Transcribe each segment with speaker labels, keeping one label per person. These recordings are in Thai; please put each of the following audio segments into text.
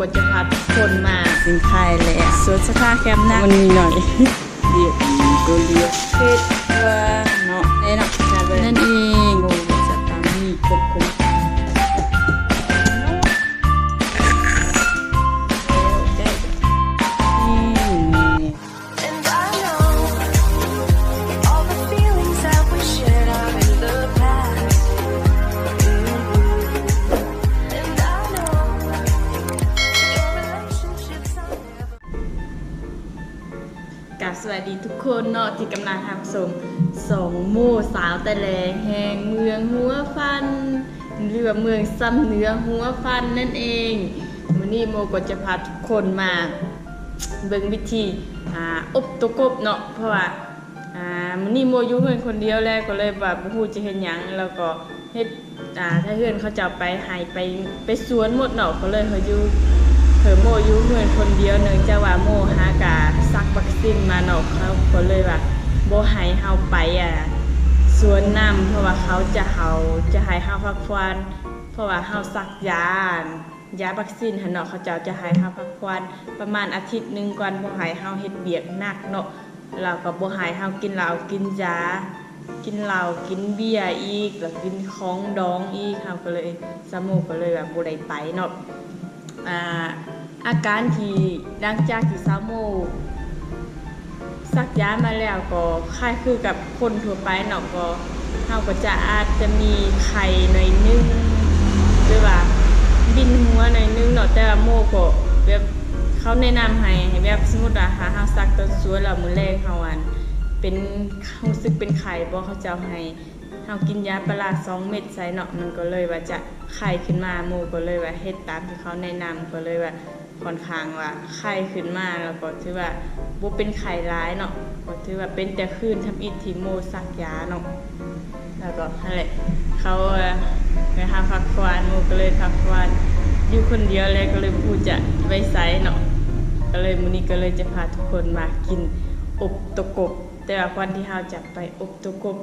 Speaker 1: ก็จะพาทุกคนมา
Speaker 2: สินค้ายเลยอะสวนสถาแคมป์นะมันมีหน่อยเดียวตัวเดียวเพชร วั
Speaker 1: สดีทุกคนเนาะที่กำลังทำสมสองหมู่สาวแต่แลแห่งเมืองหัวฟันหรือว่าเมืองซ้ำเนื้อหัวฟันนั่นเองวันนี้โมก็จะพาทุกคนมาเบิ่งวิธีออบตัวกบเนาะเพราะว่าอ่ามื้อนี้โมยู่เฮือนคนเดียวแล้วก็เลยแบบบ่ฮู้จะเฮ็ดหยังแล้วก็เฮ็ดถ้าเฮือนเขาจะไปให้ไปไปสวนหมดเนาะก็เลยเฮาอยู่ เพิ่นโมอยู่เฮือนคนเดียวเนื่องจากว่าโมหากาซักวัคซีนมาเนาะเขาก็เลยว่าบ่ให้เฮาไปอะสวนน้ำเพราะว่าเขาจะเฮาจะให้เฮาพักผ่อนเพราะว่าเฮาซักยายาวัคซีนหันเนาะเขาจ้าจะให้เฮาพักผ่อนประมาณอาทิตย์หนึ่งก่อนโบ่ให้เฮาเฮ็ดเบียกหนักเนาะแล้วก็บ่ให้เฮากินเหล้ากินยากินเหล้ากินเบียร์อีกแล้วกินของดองอีกเฮาก็เลยสมูก็เลยแบบบ่ได้ไปเนาะอ่า อาการที่หลังจากที่สาโมสักยามาแล้วก็คล้ายคือกับคนทั่วไปเนาะก็เฮาก็จะอาจจะมีไข้หน่อยนึงหรือว่าบินหัวหน่อยนึงเนาะแต่ว่าโมก็แบบเขาแนะนำให้ให้แบบสมมติว่าหาเฮาซักตอนสวยแล้วมื้อแรกเฮาอันเป็นรู้สึกเป็นไข้บ่เขาจะเอาให้เฮากินยาปลาร้าสองเม็ดใส่เนาะมันก็เลยว่าจะไข้ขึ้นมาหมู่ก็เลยว่าเฮ็ดตามที่เขาแนะนำก็เลยว่า ค่อนข้างว่าไข้ขึ้นมาแล้วก็ถือว่าบ่เป็นไข้ร้ายเนาะก็ถือว่าเป็นแต่คืนทำอิฐที่โมซักยาเนาะแล้วก็นั่นแหละเขาเอ่อไปหาพักผ่อนหมู่ก็เลยพักผ่อนอยู่คนเดียวเลยก็เลยพูดจะไปไสเนาะก็เลยมื้อนี้ก็เลยจะพาทุกคนมากินอบตะกบ แต่ว่าวันที่เราจะไปอบตะกบ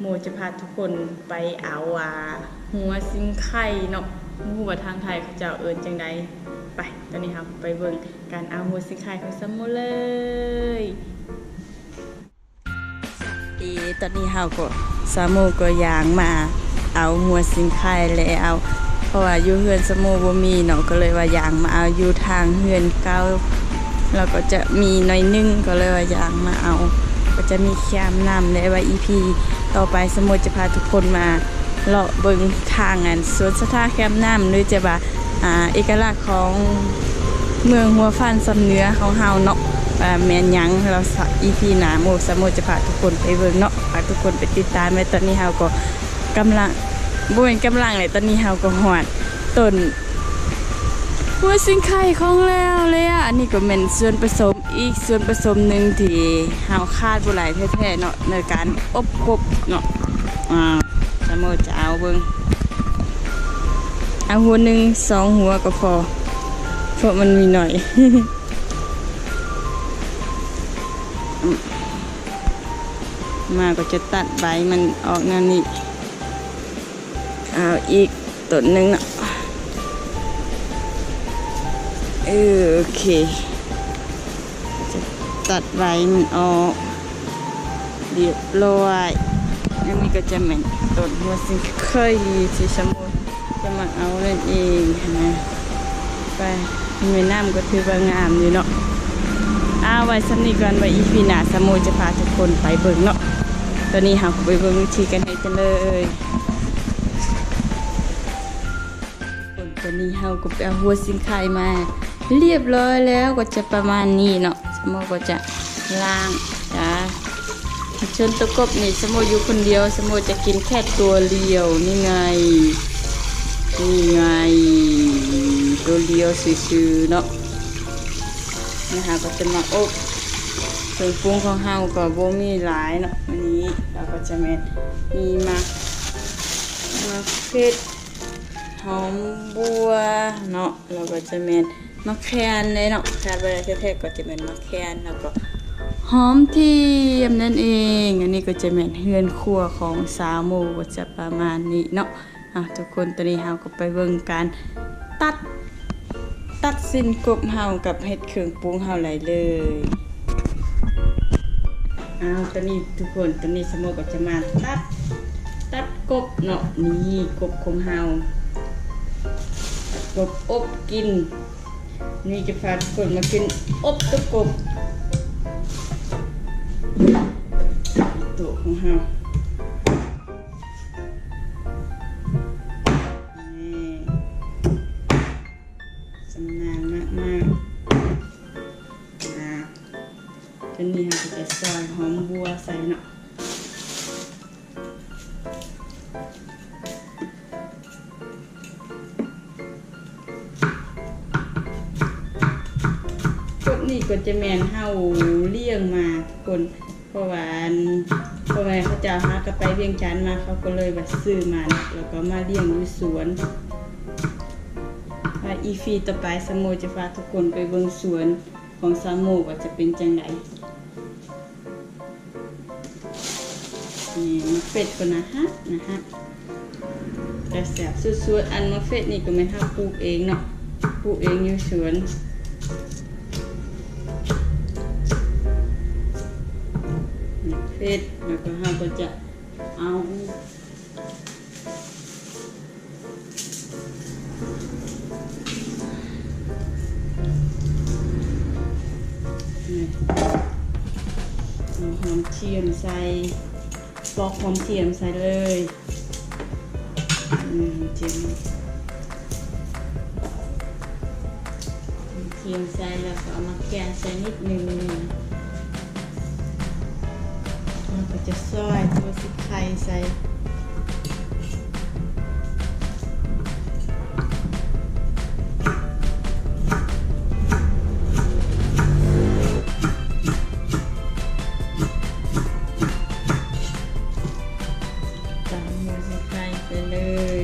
Speaker 1: โมจะพาทุกคนไปเอาอ่าหัวซิงไข่เนาะหัวทางไทยเขาจะเอาเอินจังใด ไป ตอนนี้ครับไปเบิ่งการเอาหัวซิงไข่ของสมโมเลย
Speaker 2: อีตอนนี้เฮาก็สามูก็ยางมาเอาหัวสินค้ายแล้วเพราะว่าอยู่เฮือนสมูบ่มีเนาะก็เลยว่ายางมาเอาอยู่ทางเฮือนเก่าแล้วก็จะมีหน้อยนึงก็เลยว่ายางมาเอา ก็จะมีแคมนำและว่า EP ต่อไปสมมุจะพาทุกคนมาเลาะเบิงทางอันสวนสถาแคมนำหรือจะว่า เอกลักษณ์ของเมืองหัวฟันสำเนื้อของเฮาเนาะแม่นยังเราสัก EP หนาโมสมมุจะพาทุกคนไปเบิ่งเนาะพาทุกคนไปติดตามในตอนนี้เฮาก็กำลังบ่แม่นกำลังเลยตอนนี้เฮาก็ฮอดต้นหัวสิงไข่ของแล้วเลยอะอันนี้ก็เป็นส่วนผสมอีกส่วนผสมหนึ่งที่เฮาคาดบ่หลายแท้ๆเนาะในการอบกบเนาะอ่าสมมุจะเอาเบิ่ง เอาหัวหนึ่งสองหัวก็พอ เพราะมันมีหน่อยมาก็จะตัดใบมันออกนั่นนี่เอาอีกต้นหนึ่งเนาะเออโอเค จะตัดใบมันออกเรียบร้อยอันนี้ก็จะเหม็นต้นหัวสิงเคยที่สมุน จะมาเอาเล่นเองนะไปมีน้ำก็ถือว่างามอยู่เนาะอาไว้สำนีก่อนไว้อีพีหน้าสมุจะพาทุกคนไปเบิ่งเนาะตอนนี้หาไปเบิ่งวิธีกันให้กันเลยตอนนี้เฮาก็ไปเอาหัวสิงไข่มา เรียบร้อยแล้วก็จะประมาณนี้เนาะสมมติก็จะล้างจ้าชนตะกบนี่สมมติอยู่คนเดียว สมมติจะกินแค่ตัวเดียวนี่ไง นี่ไงตัวเดียวซื่อๆเนาะนะคะก็จะมาอบเครื่องปรุงของเฮาก็บ่มีหลายเนาะวันนี้เราก็จะมีมามาเผ็ดหอมบัวเนาะแล้วก็จะเป็นมะแคนเลยเนาะคาดว่าแท้ๆก็จะเป็นมะแคนแล้วก็หอมเทียมนั่นเอง อันนี้ก็จะเป็นเฮือนครัวของสาวหมูก็จะประมาณนี้เนาะ อะทุกคนตอนนี้เราก็ไปเบิ่งการตัด ตัดสินกบเฮากับเฮ็ดเครื่องปรุงเฮาไหลเลยเอาตอนนี้ทุกคนตอนนี้สมโมก็จะมาตัด ตัดกบเนาะนี่กบของเฮากบอบกิน นี่จะพาทุกคนมากินอบตะกบตัวของเฮา ซอยหอมบัวใส่เนาะกบนี่ก็จะแมนเฮาเลี้ยงมาทุกคนเพราะว่าเพราะว่าเขาจะหากระไปเวียงจันทน์มาเขาก็เลยแบบซื้อมาแล้วก็มาเลี้ยงอยู่สวนว่าอีฟีต่อไปสามโมจะพาทุกคนไปเบิ่งสวนของสามโมว่าจะเป็นจังได มะเฟ็ดก่อนนะฮะนะฮะแต่แสบสุดๆอันมะเฟ็ดนี่ก็ไม่ห้าปลูกเองเนาะปลูกเองอยู่สวนมะเฟ็ดแล้วก็ห้าก็จะเอาเอาหอมเทียมใส่ ปอกหอมเทียมใส่เลยเทียมเทียมใส่แล้วก็เอามาแกะใส่นิดนึงแล้วก็จะซอยตัวสิไข่ใส่ ตามมือสิไข่ไปเลย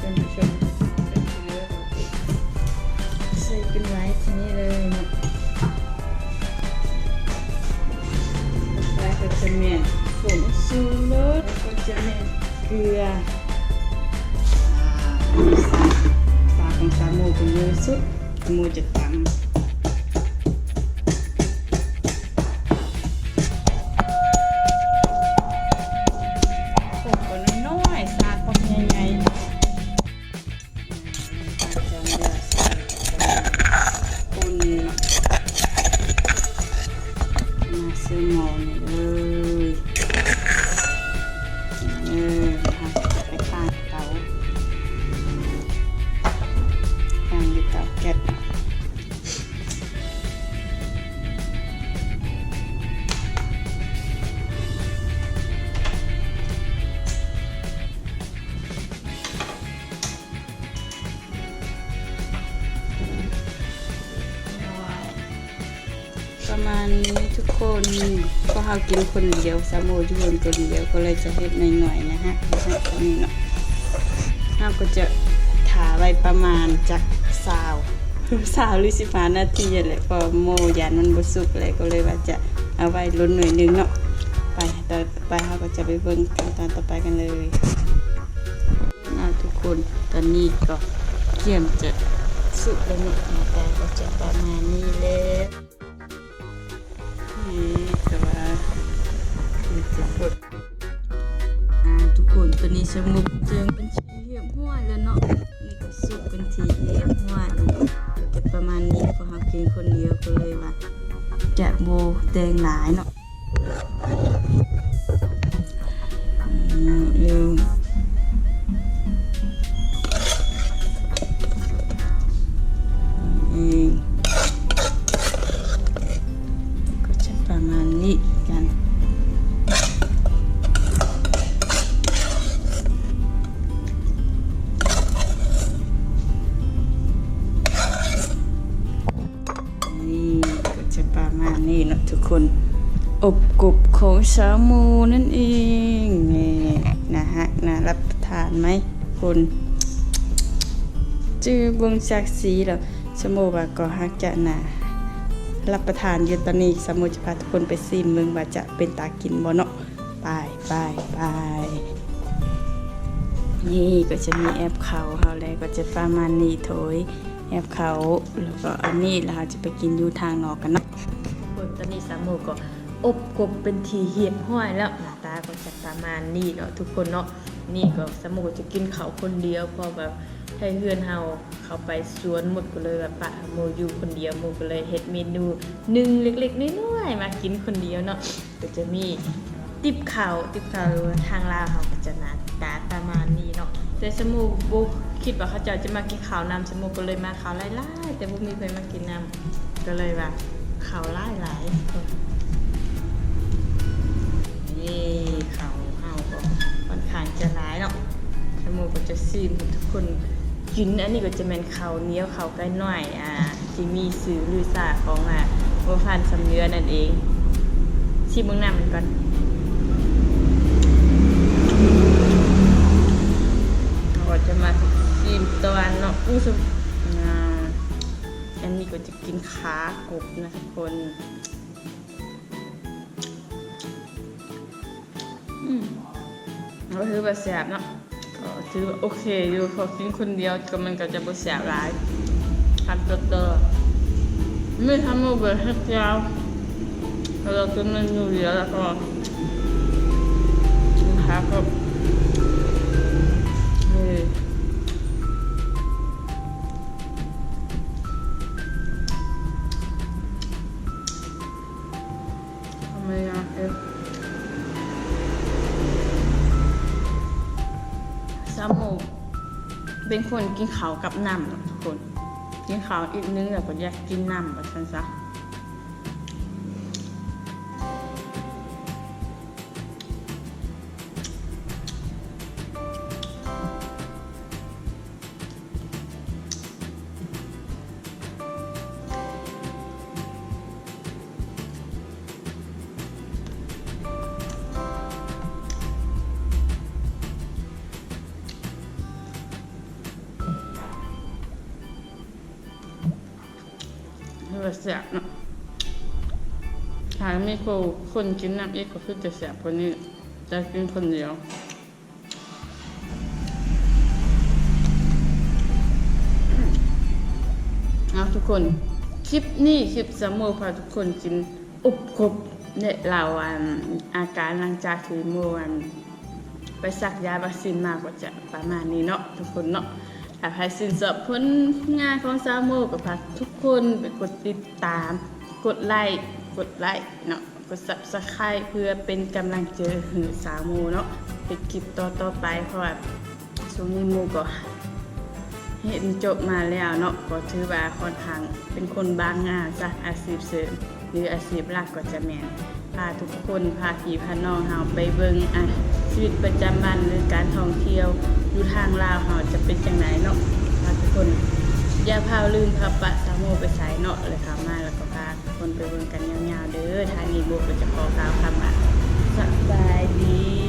Speaker 2: ท่านผู้ชมเป็นเลือใส่เป็นไว้ที่นี่เลยเนาะ แล้วก็จะเมียนผงซูรสแล้วก็จะเมียนเกลืออ่าอันนี้ซาซาของซาโมเป็นเยอะสุดโมจะตำ าากินคนเดียวสามโมอยู่คนคนเดียวก็เลยจะเฮ็ดหน่อยๆนะฮะนะฮะตรงนี้เนาะเฮาก็จะถาไว้ประมาณจากสาวสาวหรือสิบห้านาทีแหละพอโมยันมันบสุกเลยก็เลยว่าจะเอาไว้ล้นหน่อยนึงเนาะไปต่อไปเฮาก็จะไปเบิ่งขั้นตอนต่อไปกันเลยนะทุกคนตอนนี้ก็เกี่ยมจะสุกแล้วเนาะหน้าตาก็จะประมาณนี้เลย สมุกเจิงเป็นชีเหียบห้วยแล้วเนาะนี่ก็สุกเป็นทีเหียบห้วยก็ประมาณนี้พราเรากินคนเดียวก็เลยว่าจะโบแดงหลายเนาะ รับประทานไหมคุณจื้อบงจากสีแล้วสมโมว่าก็ฮักจะนะรับประทานอยู่ตอนนี้สมุจะพาทุกคนไปซิมเมืองว่าจะเป็นตากินบ่เนาะไปไปไปนี่ก็จะมีแอปเขาเฮาแล้วก็จะประมาณนี้โถย
Speaker 3: แอบเขาแล้วก็อันนี้เราจะไปกินอยู่ทางนอกกันเนาะ
Speaker 2: เบิ่งตอนนี้สามโมก็อบกบเป็นทีเหียบห้อยแล้วหน้าตาก็จะประมาณนี้เนาะทุกคนเนาะ นี่ก็สมโมก็จะกินเขาวคนเดียวพอแบบให้เพื่อนเฮาเขาไปสวนหมดก็เลยแบบปะโมอยู่คนเดียวโมก็เลยเฮ็ดเมนูหนึ่งเล็กๆน้อยๆมากินคนเดียวเนาะก็จะมีติบข้าวติบข้าวทางลาวเขาก็จะหนาตาประมาณนี้เนาะแต่สมโมบ่คิดว่าเขาจะจะมากินข้าวนำสมโมก็เลยมาข้าวหลายๆแต่บ่มีใครมากินนำก็เลยว่าเขาวไล่หลายนี่ขาเฮาก็ค่อนข้างจะร้ายเนาะชะโมก็จะซีมทุกคนกินอันนี้ก็จะเป็นเขาเนี้ยวเขาใกล้หน่อยอ่าที่มีสื่อลือสาของอ่าวัวพันสำเนื้อนั่นเองชิมเมืองน้ำมันก่อนเราก็จะมาซีมตะวันเนาะอู้สมอ่าอันนี้ก็จะกินขากบนะทุกคน ก็ถือว่าแสบเนาะก็ถือว่าโอเคอยู่พอกินคนเดียวก็มันก็จะบ่แสบหลายทำตัวเตอไม่ทำมาเบิดให้ยาวเรากินมันอยู่เดียวแล้วก็กินขาก คนกินเขาวกับน้ำทุกคน กินข้าวอีกนึงแล้วก็อยากกินน้ำแบบนั้นซะ เพื่อเสียบเนาะถ้ามีคนคนกินน้ำอีกก็คือจะเสียบกว่านี้จะกินคนเดียวเอาทุกคน คลิปนี้คลิปสมโมพาทุกคนกินอุบกบเนี่ยเราอาการหลังจากที่เมื่อวันไปสักยาวัคซีนมาก็จะประมาณนี้เนาะทุกคนเนาะ ถ้าใครสินสอบผลงานของสาวโมก็พาทุกคนไปกดติดตาม กดไลค์กดไลค์เนาะกด subscribe เพื่อเป็นกำลังใจให้สาวโมเนาะไปคลิปต่อต่อไปเพราะว่าช่วงนี้โมก็ เห็นจบมาแล้วเนาะก็ถือว่าค่อนข้างเป็นคนบางงานจากอาชีพเสริมหรืออาชีพหลักก็จะแมนพาทุกคนพาพี่พาน้องเฮาไปเบิ่งอะชีวิตประจำวันหรือการท่องเที่ยวอยู่ทางลาวเฮาจะเป็นจังไดเนาะพาทุกคนอย่าพาลืมพาปะสามโมไปใส่เนาะเลยค่ะมาแล้วก็พาทุกคนไปเบิ่งกันยาวๆเด้อทานีบุกก็จะขอกล่าวคำว่าสบายดีสบายดี